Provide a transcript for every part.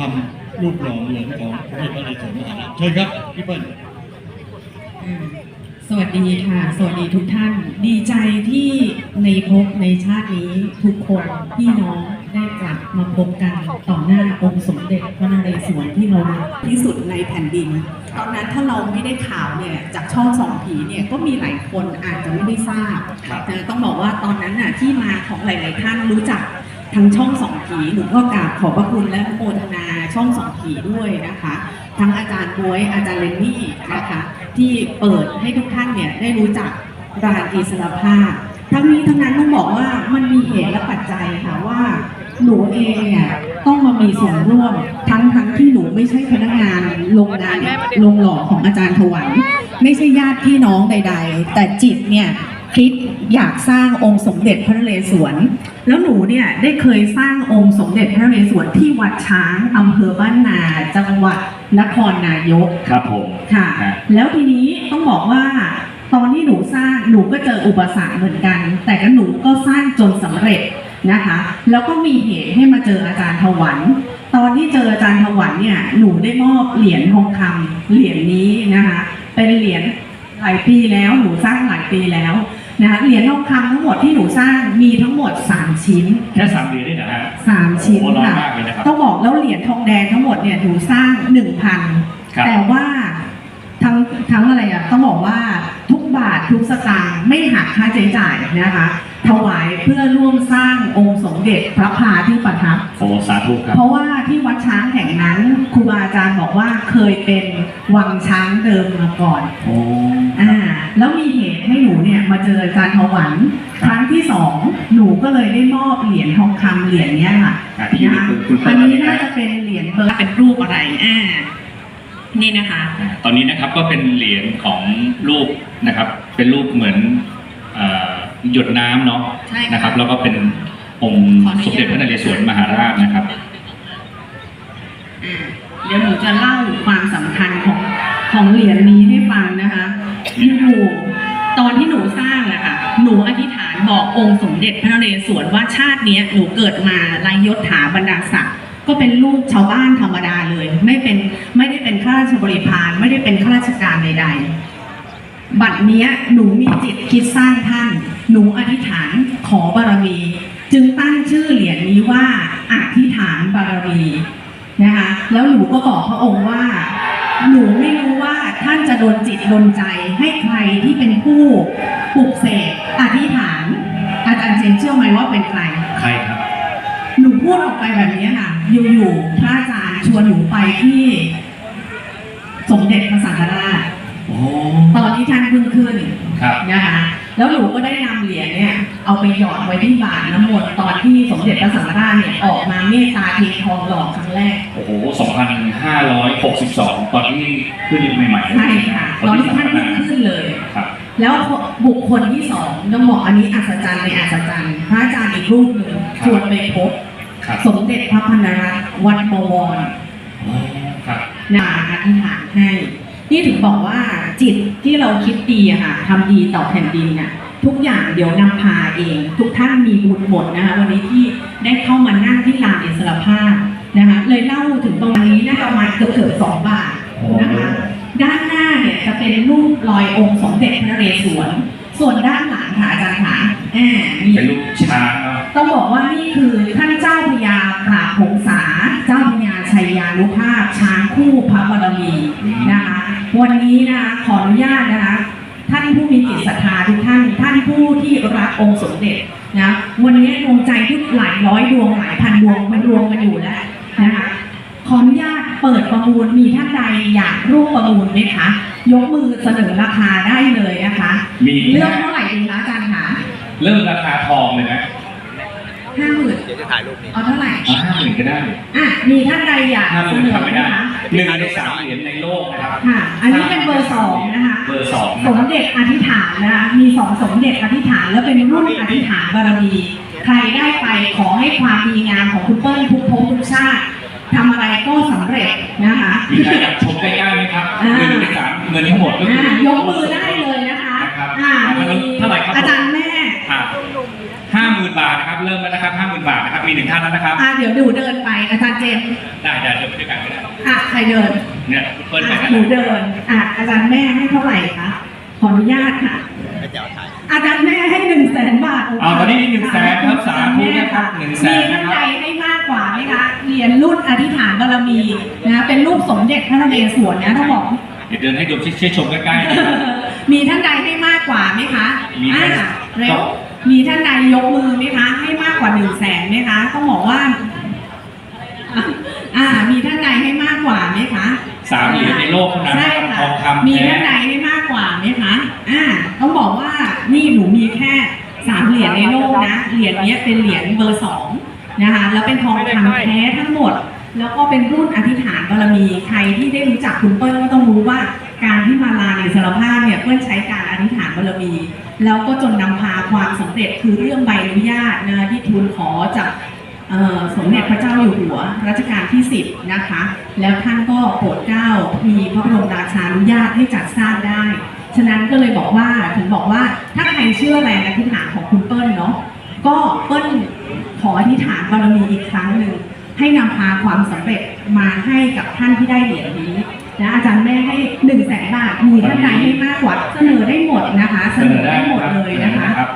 คำรูปหล่อเหมือนของพระเดชพระนเรศวรมหาราชเชิญครับพี่เปิ้ลสวัสดีค่ะ สวัสดีทุกท่าน ดีใจที่ในภพในชาตินี้ทุกคนพี่น้องได้กลับมาพบกันต่อหน้าองค์สมเด็จพระนเรศวรที่เราที่สุดในแผ่นดิน ตอนนั้นถ้าเราไม่ได้ข่าวเนี่ยจากช่องสองผีเนี่ยก็มีหลายคนอาจจะไม่ได้ทราบครับนะต้องบอกว่าตอนนั้นน่ะที่มาของหลาย ๆ ท่านรู้จัก ทั้งช่องสองผีหนูก็กราบขอบพระคุณและโมทนาช่องสองผีด้วยนะคะ ทั้งอาจารย์บวยอาจารย์เลนนี่นะคะ ที่เปิดให้ทุกท่านเนี่ยได้รู้จักรานอิสรภาพ ทั้งนี้ทั้งนั้นต้องบอกว่ามันมีเหตุและปัจจัยค่ะว่าหนูเองเนี่ยต้องมามีส่วนร่วมทั้งทั้งที่หนูไม่ใช่พนักงานโรงงานโรงหล่อของอาจารย์ถวัน ไม่ใช่ญาติพี่น้องใด ๆ แต่จิตเนี่ย คิดอยากสร้างองค์สมเด็จพระนเรศวร แล้วหนูเนี่ยได้เคยสร้างองค์สมเด็จพระนเรศวรที่วัดช้างอำเภอบ้านนา จังหวัดนครนายกครับผมค่ะฮะแล้วทีนี้ต้องบอกว่าตอนที่หนูสร้างหนูก็เจออุปสรรคเหมือนกัน แต่ก็หนูก็สร้างจนสำเร็จนะคะ แล้วก็มีเหตุให้มาเจออาจารย์ถวัน ตอนที่เจออาจารย์ถวันเนี่ยหนูได้มอบเหรียญทองคำเหรียญนี้นะคะ เป็นเหรียญหลายปีแล้วหนูสร้างหลายปีแล้ว นะคะเหรียญทองคำทั้งหมดที่หนูสร้างมีทั้งหมด 3 ชิ้น แค่สามเหรียญนี่นะฮะสามชิ้นโอ้น้อยค่ะมากเลยนะครับต้องบอกแล้วเหรียญทองแดงทั้งหมดเนี่ยหนูสร้างหนึ่งพันครับแต่ว่าทั้งทั้งอะไรอะต้องบอกว่าทุกบาททุกสตางค์ไม่หักค่าใช้จ่ายนะคะ ถวายเพื่อร่วมสร้างองค์สมเด็จพระพาที่ประทับ โอ้สาธุครับ เพราะว่าที่วัดช้างแห่งนั้นครูบาอาจารย์บอกว่าเคยเป็นวังช้างเดิมมาก่อน โอ้ อ่าแล้วมีเหตุ ให้หนูเนี่ยมาเจออาจารย์ถวัน ครั้งที่สองหนูก็เลยได้มอบเหรียญทองคำเหรียญเนี้ยค่ะอะที่นะคะคุณคุณอัเปิ้นลนี้น่าจะเป็นเหรียญเพิร์ลเป็นรูปอะไรอ่านี่นะคะ ตอนนี้นะครับก็เป็นเหรียญของรูปนะครับ เป็นรูปเหมือนเอ่อหยดน้ำเนาะใช่ค่ะนะครับ แล้วก็เป็นองค์ขออนุญาตสมเด็จพระนเรศวรมหาราชนะครับอ่าเดี๋ยวหนูจะเล่าความสำคัญของของเหรียญนี้ให้ฟังนะคะหนู ตอนที่หนูสร้างอะค่ะหนูอธิษฐานบอกองค์สมเด็จพระนเรศวรว่าชาติเนี้ยหนูเกิดมาไรยศถาบรรดาศักดิ์ก็เป็นลูกชาวบ้านธรรมดาเลย ไม่เป็นไม่ได้เป็นข้าราชบริพารไม่ได้เป็นข้าราชการใด ๆ บัดเนี้ยหนูมีจิตคิดสร้างท่าน หนูอธิษฐานขอบารมี จึงตั้งชื่อเหรียญนี้ว่าอธิษฐานบารมีนะคะแล้วหนูก็บอกพระองค์ว่า หนูไม่รู้ว่าท่านจะโดนจิตโดนใจให้ใครที่เป็นผู้ปลุกเสกอธิษฐาน อาจารย์เจนเชื่อไหมว่าเป็นใคร ใครครับ หนูพูดออกไปแบบนี้ค่ะ อยู่ๆพระอาจารย์ชวนหนูไปที่ สมเด็จพระสังฆราชโอ้ตอนที่ท่านเพิ่งขึ้นครับนะคะ แล้วหนูก็ได้นำเหรียญเนี่ยเอาไปหยอดไว้ที่บาตรน้ำมนต์ตอนที่สมเด็จพระสังฆราชเนี่ยออกมาเมตตาเททองหล่อครั้งแรก โอ้โห 2,562 ตอนที่ขึ้นใหม่ๆใช่ค่ะตอนที่ท่านเพิ่งขึ้นเลยครับแล้วบุคคลที่สองต้องบอกอันนี้อัศจรรย์ในอัศจรรย์พระอาจารย์อีกรูปหนึ่งชวนไปพบครับสมเด็จพระพันรัตน์วัดบวรโอ้ครับนาอธิษฐานให้ นี่ถึงบอกว่าจิตที่เราคิดดีอะค่ะทำดีต่อแผ่นดินน่ะทุกอย่างเดี๋ยวนำพาเอง ทุกท่านมีบุญหมดนะคะวันนี้ที่ได้เข้ามานั่งที่ลานอิสรภาพนะคะเลยเล่าถึงตรงนี้น่าจะประมาณเกือบเกือบสองบาทนะคะด้านหน้าเนี่ยจะเป็นรูปรอยองค์สมเด็จพระนเรศวร ส่วนด้านหลังค่ะอาจารย์ขาอ่ามีเป็นรูปช้าง ต้องบอกว่านี่คือท่านเจ้าพญาปราบหงษาเจ้าพญาชัยยานุภาพช้างคู่พระบารมีนะคะวันนี้นะคะขออนุญาตนะคะท่านผู้มีจิตศรัทธาทุกท่านท่านผู้ที่รักองค์สมเด็จนะวันนี้ดวงใจทุกหลายร้อยดวงหลายพันดวงมันรวมกันอยู่แล้วนะคะขออนุญาตเปิดประมูลมีท่านใดอยากร่วมประมูลไหมคะยกมือเสนอราคาได้เลยนะคะมีเลือกเท่าไหร่ดีคะอาจารย์คะเริ่มราคาทองเลยนะ ห้าหมื่นเดี๋ยวจะถ่ายรูปนี้เอาเท่าไหร่ห้าหมื่นก็ได้อะ มีท่านใดอยากห้าหเสมื่นนอทำไม่ไหมได้คะหนึ่งในสามเหรียญในโลกนะครับ ค่ะ อันนี้เป็นเบอร์สองนะคะ เบอร์สองสนะมครับเด็จอธิษฐานนะคะ มีสองสมเด็จอธิษฐานแล้วเป็นรุ่นอธิษฐานบารมี ใครได้ไปขอให้ความดีงามของคุณเปิ้ลทุกภพทุกชาติทำอะไรก็สำเร็จนะคะ มีใครอยากชมใกล้ๆไหมครับอ่า หนึ่งในสามเงินทั้งหมดก็คืออ่ายกมือได้เลยนะคะ นะครับอ่าอ่ามีเท่าไหร่ครับอาจารย์แม่ห้าหมื่นบาทนะครับ เริ่มแล้วนะครับห้าหมื่นบาทนะครับ มีหนึ่งท่านแล้วนะครับ อ่าเดี๋ยวดูเดินไปอาจารย์เจมส์ได้ได้เดี๋ยวเดินเนี่ยคุณเปิ้ลไปอะนั่นหนูแหละเดินอะอาจารย์แม่ให้เท่าไหร่คะขออนุญาตค่ะ อาจารย์แม่ให้หนึ่งแสนบาทเอาตอนนี้หนึ่งแสนครับสาธุนะครับหนึ่งแสมีนท่านะนคใดรับให้มากกว่าไหมคะเหรียญรุ่นอธิษฐานบารมีนะเป็นรูปสมเด็จพระนเรศวรนะต้องบอก เดี๋ยวเดินให้ดูช่วยชมใกล้ๆนะครับ มีท่านใดให้มากกว่าไหมคะมีใครอ่าเร็ว มีท่านใดยกมือไหมคะให้มากกว่าหนึ่งแสนไหมคะต้องบอกว่า อ่า มีท่านใดให้มากกว่าไหมคะสามเหรียญในโลกเท่านั้นใช่นะครับค่ะทองคำมีแท้ท่านใดให้มากกว่าไหมคะอ่าต้องบอกว่านี่หนูมีแค่สามเหรียญในโลกนะเหรียญเนี้ยเป็นเหรียญเบอร์สองนะคะแล้วเป็นทองคำแท้ทั้งหมด แล้วก็เป็นรุ่นอธิษฐานบารมีใครที่ได้รู้จักคุณเปิ้ลก็ต้องรู้ว่า การที่มาลาในสารภาพเนี่ยเปิ้ลใช้การอธิษฐานบารมี แล้วก็จนนำพาความสำเร็จคือเรื่องใบอนุญาตนะที่ทูลขอจากสมเด็จพระเจ้าอยู่หัวรัชกาลที่ 10 นะคะ แล้วท่านก็โปรดเกล้ามีพระบรมราชานุญาตให้จัดสร้างได้ ฉะนั้นก็เลยบอกว่าถึงบอกว่าถ้าใครเชื่อแรงอธิษฐานของคุณเปิ้ลเนาะก็เปิ้ลขออธิษฐานบารมีอีกครั้งหนึ่งให้นำพาความสำเร็จมาให้กับท่านที่ได้เหรียญนี้ นะอาจารย์แม่ให้หนึ่งแสนบาทมีท่านใดให้มากกว่าเสนอได้หมดนะคะ เสนอได้หมดเลยนะคะรับ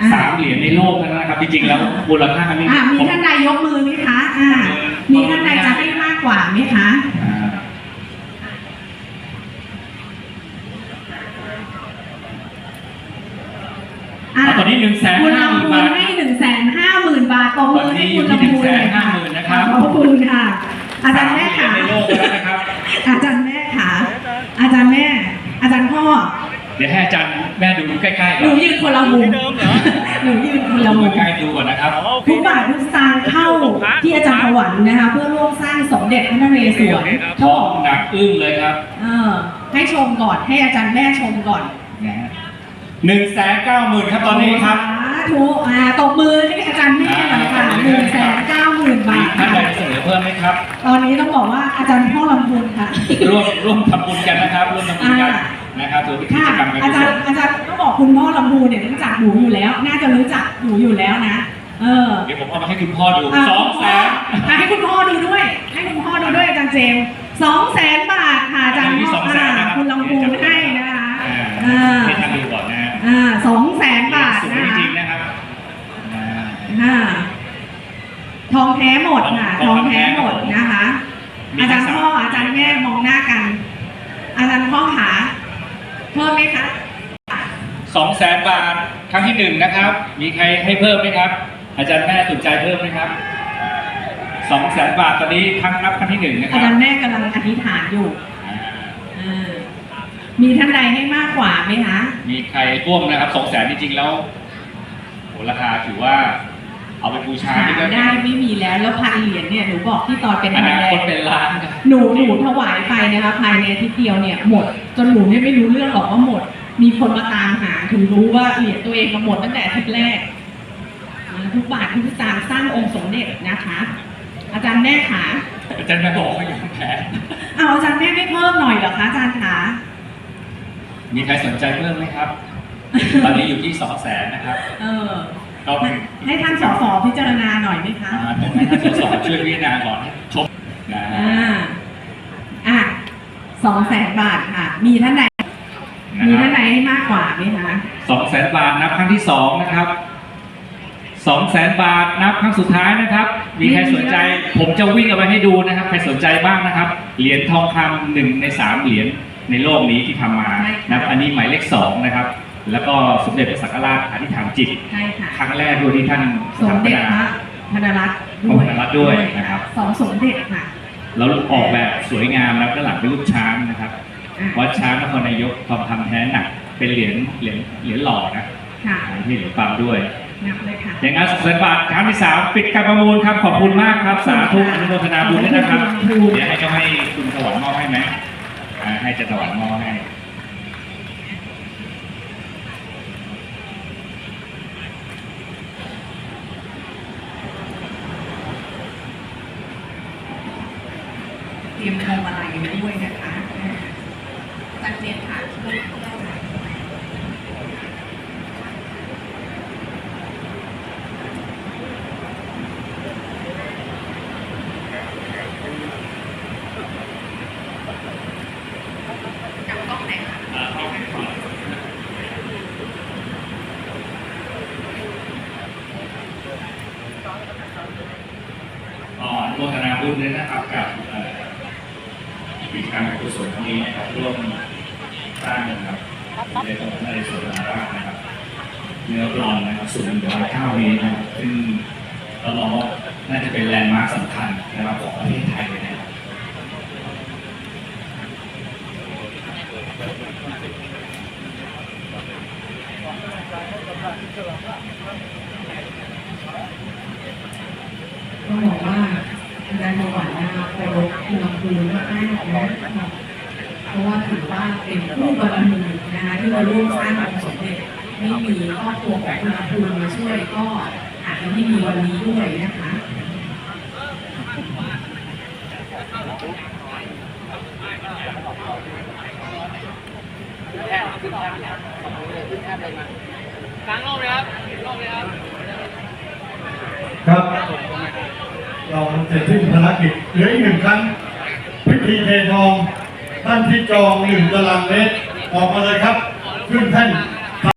อ่าสามเหรียญในโลกเท่านั้นนะครับ จริงๆ แล้วมูลค่านี่อะมีท่านใดยกมือไหมคะอ่ามีท่านใดจะให้มากกว่าไหมคะ อ่าอะเอาตอนนี้หนึ่งแสนคุณห้าหลำมื่นพูบานท ให้หนึ่งแสนห้าหมื่นบาทตบมือให้คุณลำพูนเลยค่ะตอนนี้อยู่ที่150,000นะครับ ขอบคุณค่ะ อาจารย์แม่ พ่อ เดี๋ยวให้อาจารย์แม่ดูใกล้ๆหก่นูอนยืนคนละมุมหนูยืนคนละมุดูมใกล้ๆดูก่อนนะครับทุกบาททุกสตางค์เข้าที่อาจารย์ถวันนะคะ เพื่อร่วมสร้างสมเด็จพระนเรศวรทองหนักอึ้งเลยครับเออให้ชมก่อนให้อาจารย์แม่ชมก่อนนะฮะหนึ่งแสนเก้าหมื่นครับตอนนี้ครับ สาธุอ่าตบมือให้อาจารย์แม่หน่อยค่ะหนึ่งแสนเก้าหมื่นบามีทท่านค่ะใดจะเสนอเพิ่มไหมครับ ตอนนี้ต้องบอกว่าอาจารย์พ่อลำพูนค่ะ ร่วมร่วมทำบุญกันนะครับ ร่วมทำบุญกันอ่านะครับถือเป็นกิค่ะจกรรมการอากุจาศรลย์อาจารย์ต้องบอกคุณพ่อลำพูนเนี่ยรู้จักหนูอยู่แล้ว น่าจะรู้จักหนูอยู่แล้วนะ เออเดี๋ยวผมเอามาให้คุณพ่อดูอะสองแสนอะให้คุณพ่อดูด้วย ให้คุณพ่อดูด้วยอาจารย์เจมสองแสนบาทค่ะอาจารย์อันนี้พ่อ200,000อ่านะครับคุณลำพูนให้นะคะอ่าอ่าให้ท่านดูก่อนนะฮะอ่าสองแสนบาทสูงนะจคะริงๆนะครับอ่า อ่าทองแท้หมดค่ะททอองงแท้แท้หมดนะคะ มีอาจารย์ทั้งพ่อสามอาจารย์แม่มองหน้ากัน อาจารย์พ่อขา เพิ่มไหมคะสองแสนบาทครั้งที่หนึ่งนะครับ มีใครให้เพิ่มไหมครับ อาจารย์แม่สนใจเพิ่มไหมครับสองแสนบาทตอนนี้ครั้งนับครั้งที่หนึ่งนะคอารับจารย์แม่กำลังอธิษฐานอยู่อ่าอ่ามีท่านใดให้มากกว่าไหมคะมีใครร่วมนะครับสองแสนจริงๆแล้วโหราคาถือว่า เอาไปบูชาหานี่ก็ได้ไม่มีแล้วแล้วพันเหรียญเนี่ยหนูบอกที่ตอนเป็นอพันนาแรคตกเป็นล้านครับ หนูหนูถวายไปนะคะภายในอาทิตย์เดียวเนี่ยหมดจ นหนูเนี่ยไม่รู้เรื่องหรอกว่าหมด มีคนมาตามหาถึงรู้ว่าเหรียญตัวเองก็หมดตั้งแต่อาทิตย์แรกอ่าทุกบาททุกสตางค์สร้างองค์สมเด็จนะคะ อาจารย์แม่ขาอาจารย์แม่บอกเขายอมแพ้เอาอาจารย์แม่ไม่เพิ่มหน่อยเหรอคะอาจารย์ขามีใครสนใจเพิ่มไหมครับ ตอนนี้อยู่ที่สองแสนนะครับ เออก็ให้ให้ท่านสสพิจารณาหน่อยไหมคะอ่าผมให้ท่านสสช่วยพิจารณาก่อนให้ชมนะฮะอ่าอะ สองแสนบาทค่ะ มีท่านใดนะมีครัท่าบนใดให้มากกว่าไหมคะ สองแสนบาทนับครั้งที่สองนะครับสองแสนบาทนับครั้งสุดท้ายนะครับ มีใครสนใจ ผมจะวิ่งเอาไปให้ดูนะครับ ใครสนใจบ้างนะครับ เหรียญทองคำหนึ่งในสามเหรียญในโลกนี้ที่ทำมาใช่ค่ะ นะครับ อันนี้หมายเลขสองนะครับ แล้วก็สมเด็จพระสังฆราชอธิษฐานจิต ใช่ค่ะ ครั้งแรกด้วยที่ท่านสสมถาปเด็จนา พระธนรัตน์พระธนรัตน์ด้วยนะครับ สองสมเด็จค่ะ แล้วออกแบบสวยงามแล้วก็หลังเป็นรูปช้างนะครับอะวัดช้างนครนายกทองคำแท้หนัก เป็นเหรียญเหรียญเหรียญหล่อนะค่ะที่เหรียญปั๊มด้วยนับเลยค่ะอย่างนั้นสุขสันต์บาทครั้งที่สามปิดการประมูลครับขอบคุณมากครับ สาธุอนุโมทนาบุญด้วยนะครับขอบคุณเดี๋ยวให้เจ้าให้คุณถวันมอบให้ไหมอ่าให้เจะถวันมอบให้ ยมพวงมาลัยด้วยนะคะจัดเรียนค่ะช่วยเล่าหน่อย ด้วยนะครับกับเอ่อกิจกรรมการกุศลครั้งนี้นะค ร่วมสร้างนะครับในตำบลนเรศวรมหาราชนะครับเนื้อกลอนนะครับสูงหนึ่งร้อยเก้าเมตรนะครับซึ่งเรามองว่าน่าจะเป็นแลนด์มาร์คสำคัญนะครับของประเทศไทยเลยนะครับต้องบอกว่าอาจารย์ประวัตินะคะเคารพคุณครูมากๆนะคะ เพราะว่าถือว่าเป็นผู้บารมีนะคะที่มาร่วมสร้างองค์สมเด็จไม่มีครอบครัวของคุณครูมาช่วยก็อาจจะไม่มีวันนี้ด้วยนะคะครับ เราเสร็จสิ้นภารกิจเหลืออีกหนึ่งครั้งพิธีเททอง ท่านที่จองหนึ่งตารางเมตรออกมาเลยครับ ขึ้นแท่น